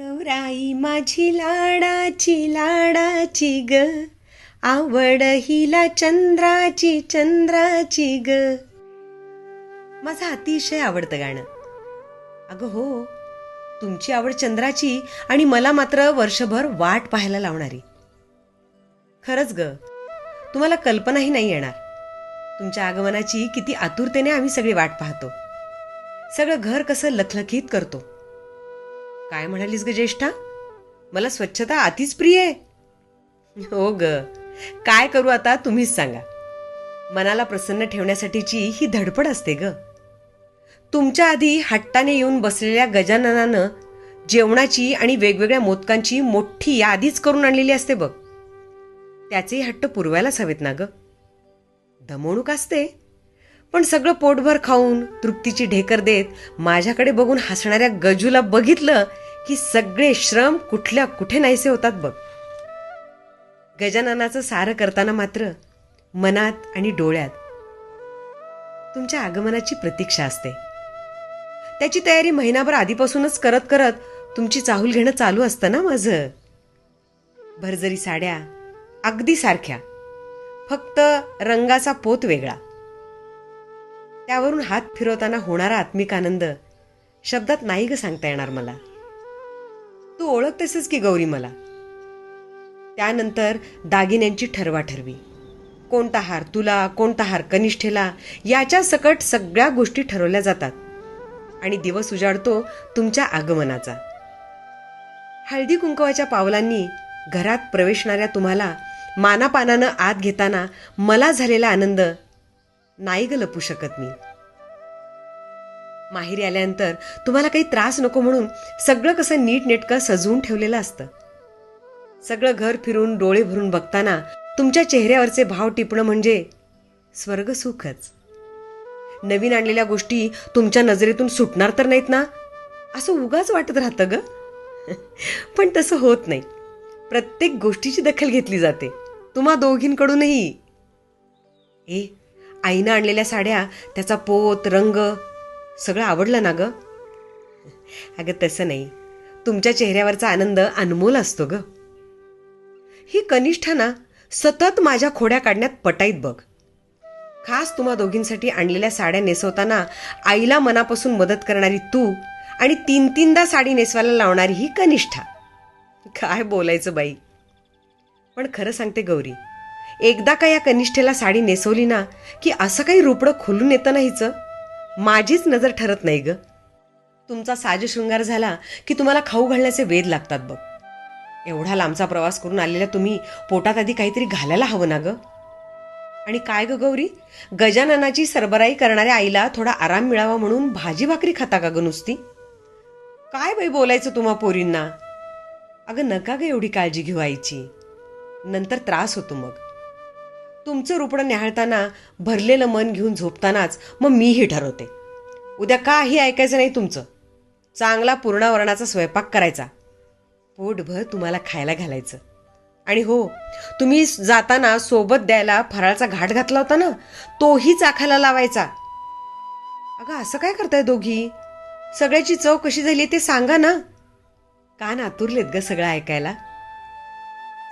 गौराई माझी लाडाची लाडाची ग. आवड हिला चंद्राची चंद्राची ग. माझं अतिशय आवडतं गाणं. अगं हो तुमची आवड चंद्राची आणि मला मात्र वर्षभर वाट पाहायला लावणारी. खरंच ग तुम्हाला कल्पनाही नाही येणार. तुमच्या आगमनाची किती आतुरतेने आम्ही सगळी वाट पाहतो. सगळं घर कसं लखलखीत करतो. काय म्हणालीस ग ज्येष्ठा? मला स्वच्छता अतिच प्रिय आहे. हो ग. काय करू आता तुम्हीच सांगा. मनाला प्रसन्न ठेवण्यासाठीची ही धडपड असते ग. तुमच्या आधी हट्टाने येऊन बसलेल्या गजाननानं जेवणाची आणि वेगवेगळ्या मोदकांची मोठी यादीच करून आणलेली असते बघ. त्याचेही हट्ट पुरवायलाच हवेत ना ग. दमवणूक असते. पण सगळं पोटभर खाऊन तृप्तीची ढेकर देत माझ्याकडे बघून हसणाऱ्या गजूला बघितलं की सगळे श्रम कुठल्या कुठे नाहीसे होतात बघ. गजाननाचं सारं करताना मात्र मनात आणि डोळ्यात तुमच्या आगमनाची प्रतीक्षा असते. त्याची तयारी महिनाभर आधीपासूनच करत करत तुमची चाहूल घेणं चालू असतं ना माझं. भरजरी साड्या अगदी सारख्या. फक्त रंगाचा पोत वेगळा. त्यावरून हात फिरवताना होणारा आत्मिक आनंद शब्दात नाही ग सांगता येणार मला. तू ओळखतेसच की गौरी मला. त्यानंतर दागिन्यांची ठरवाठरवी कोणता हार तुला कोणता हार कनिष्ठेला याच्या सकट सगळ्या गोष्टी ठरवल्या जातात. आणि दिवस उजाडतो तुमच्या आगमनाचा. हळदी कुंकवाच्या पावलांनी घरात प्रवेशणाऱ्या तुम्हाला मानापानानं आत घेताना मला झालेला आनंद नाही ग लपू शकत मी. माहेरी आल्यानंतर तुम्हाला काही त्रास नको म्हणून सगळं कसं नीट नेटकं सजवून ठेवलेलं असतं. सगळं घर फिरून डोळे भरून बघताना तुमच्या चेहऱ्यावरचे भाव टिपणं म्हणजे स्वर्ग सुखच. नवीन आणलेल्या गोष्टी तुमच्या नजरेतून सुटणार तर नाहीत ना? असं उगाच वाटत राहतं ग. पण तसं होत नाही. प्रत्येक गोष्टीची दखल घेतली जाते. तुम्हा दोघींकडूनही. ए आईनं आणलेल्या साड्या त्याचा पोत रंग सगळं आवडलं ना ग? अगं तसं नाही. तुमच्या चेहऱ्यावरचा आनंद अनमोल असतो ग. ही कनिष्ठा ना सतत माझ्या खोड्या काढण्यात पटाईत बघ. खास तुम्हा दोघींसाठी आणलेल्या साड्या नेसवताना आईला मनापासून मदत करणारी तू आणि तीन तीनदा साडी नेसवायला लावणारी ही कनिष्ठा. काय बोलायचं बाई? पण खरं सांगते गौरी एकदा का या कनिष्ठेला साडी नेसवली ना की असं काही रुपडं खुलून येतं नाहीचं? माझीच नजर ठरत नाही ग. तुमचा साज शृंगार झाला की तुम्हाला खाऊ घालण्याचे वेध लागतात बघ. एवढा लांबचा प्रवास करून आलेल्या तुम्ही पोटात आधी काहीतरी घालायला हवं ना ग? आणि काय ग गौरी? गजाननाची सरबराई करणाऱ्या आईला थोडा आराम मिळावा म्हणून भाजी भाकरी खाता का ग नुसती? काय बाई बोलायचं तुम्हा पोरींना? अगं नका ग एवढी काळजी घेऊ आईची. नंतर त्रास होतो मग. तुमचं रुपणं न्याहाळताना भरलेलं मन घेऊन झोपतानाच मग मीही ठरवते. उद्या काही ऐकायचं नाही तुमचं. चांगला पूर्णावरणाचा स्वयंपाक करायचा. पोटभर तुम्हाला खायला घालायचं. आणि हो तुम्ही जाताना सोबत द्यायला फराळचा घाट घातला होता ना तोही चाखायला लावायचा. अगं असं काय करताय दोघी? सगळ्याची चव कशी झाली ते सांगा ना. कान आतुरलेत ग सगळं ऐकायला.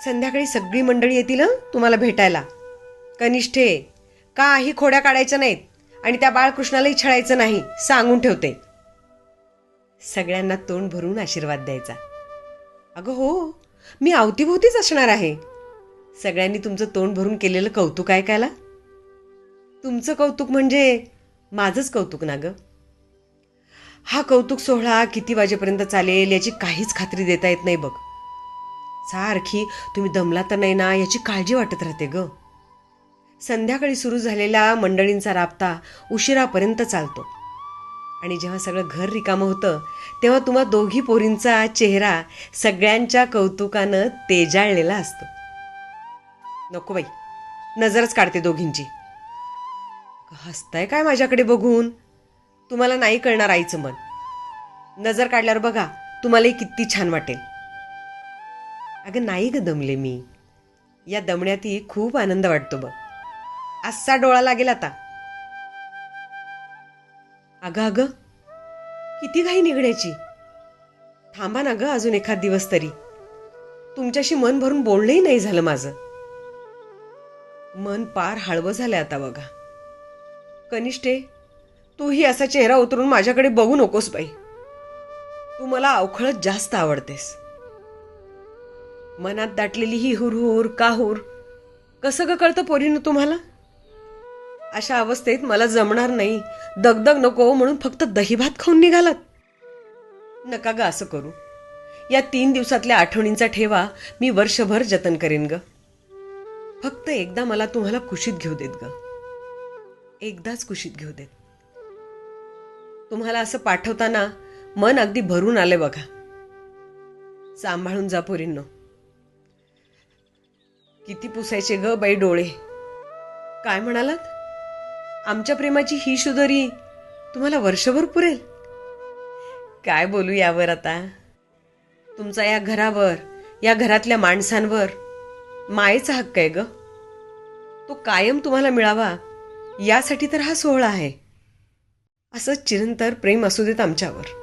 संध्याकाळी सगळी मंडळी येतील तुम्हाला भेटायला. कनिष्ठे काही खोड्या काढायच्या नाहीत आणि त्या बाळकृष्णालाही छळायचं नाही सांगून ठेवते. सगळ्यांना तोंड भरून आशीर्वाद द्यायचा. अगं हो मी अवतीभोवतीच असणार आहे. सगळ्यांनी तुमचं तोंड भरून केलेलं कौतुक ऐकायला? तुमचं कौतुक म्हणजे माझंच कौतुक ना ग? हा कौतुक सोहळा किती वाजेपर्यंत चालेल याची काहीच खात्री देता येत नाही बघ. सारखी तुम्ही दमला तर नाही ना याची काळजी वाटत राहते गं. संध्याकाळी सुरू झालेला मंडळींचा राबता उशिरापर्यंत चालतो. आणि जेव्हा सगळं घर रिकामं होतं तेव्हा तुम्हा दोघी पोरींचा चेहरा सगळ्यांच्या कौतुकानं तेजाळलेला असतो. नको बाई नजरच काढते दोघींची. हसताय काय माझ्याकडे बघून? तुम्हाला नाही कळणार आईचं मन. नजर काढल्यावर बघा तुम्हालाही किती छान वाटेल. अगं नाही ग दमले मी. या दमण्यातही खूप आनंद वाटतो बघ. असा डोळा लागेल आता. अगं अगं किती घाई निघण्याची. थांबा ना ग अजून एखाद दिवस तरी. तुमच्याशी मन भरून बोलणंही नाही झालं माझं. मन पार हळवं झालंय आता बघा. कनिष्ठे तूही असा चेहरा उतरून माझ्याकडे बघू नकोस बाई. तू मला अवखळत जास्त आवडतेस. मनात दाटलेली ही हुरहुर काहूर कसं ग कळतं पोरीनं तुम्हाला? अशा अवस्थेत मला जमणार नाही. दगदग नको हो म्हणून फक्त दहीभात खाऊन निघालात. नका ग असं करू. या तीन दिवसातल्या आठवणींचा ठेवा. मी वर्षभर जतन करेन ग. फक्त एकदा मला तुम्हाला कुशीत घेऊ देत ग. एकदाच कुशीत घेऊ देत. तुम्हाला असं पाठवताना मन अगदी भरून आले बघा. सांभाळून जा पोरींनो. किती पुसायचे ग बाई डोळे. काय म्हणालात? आमच्या प्रेमाची ही शुदरी तुम्हाला वर्षभर पुरेल. काय बोलू यावर आता? तुमचा या घरावर या घरातल्या माणसांवर मायेचा हक्क आहे ग. तो कायम तुम्हाला मिळावा यासाठी तर हा सोहळा आहे. असं चिरंतर प्रेम असू देत आमच्यावर.